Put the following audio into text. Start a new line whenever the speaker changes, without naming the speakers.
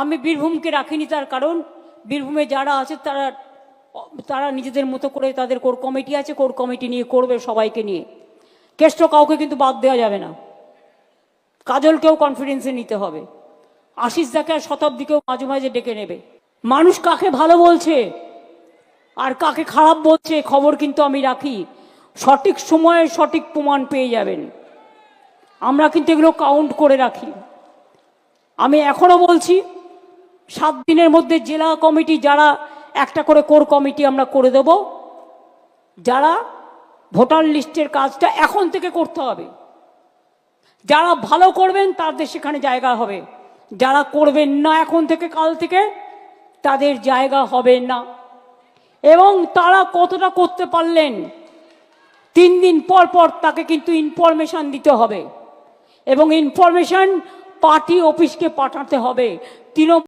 আমি বীরভূমকে রাখিনি তার কারণ। বীরভূমে যারা আছে তারা তারা নিজেদের মতো করে তাদের কোর কমিটি আছে, কোর কমিটি নিয়ে করবে সবাইকে নিয়ে। কেষ্ট কাউকে কিন্তু বাদ দেওয়া যাবে না। কাজলকেও কনফিডেন্সে নিতে হবে। আশিস দাকে আর শতাব্দীকেও মাঝে মাঝে ডেকে নেবে। মানুষ কাকে ভালো বলছে আর কাকে খারাপ বলছে, খবর কিন্তু আমি রাখি। সঠিক সময়ে সঠিক প্রমাণ পেয়ে যাবেন। আমরা কিন্তু এগুলো কাউন্ট করে রাখি। আমি এখনও বলছি সাত দিনের মধ্যে জেলা কমিটি যারা, একটা করে কোর কমিটি আমরা করে দেব, যারা ভোটার লিস্টের কাজটা এখন থেকে করতে হবে। যারা ভালো করবেন তাদের সেখানে জায়গা হবে। যারা করবেন না এখন থেকে, কাল থেকে, তাদের জায়গা হবে না। এবং তারা কতটা করতে পারলেন, তিন দিন পর পর তাকে কিন্তু ইনফরমেশন দিতে হবে। এবং ইনফরমেশন পার্টি অফিসকে পাঠাতে হবে। তৃণমূল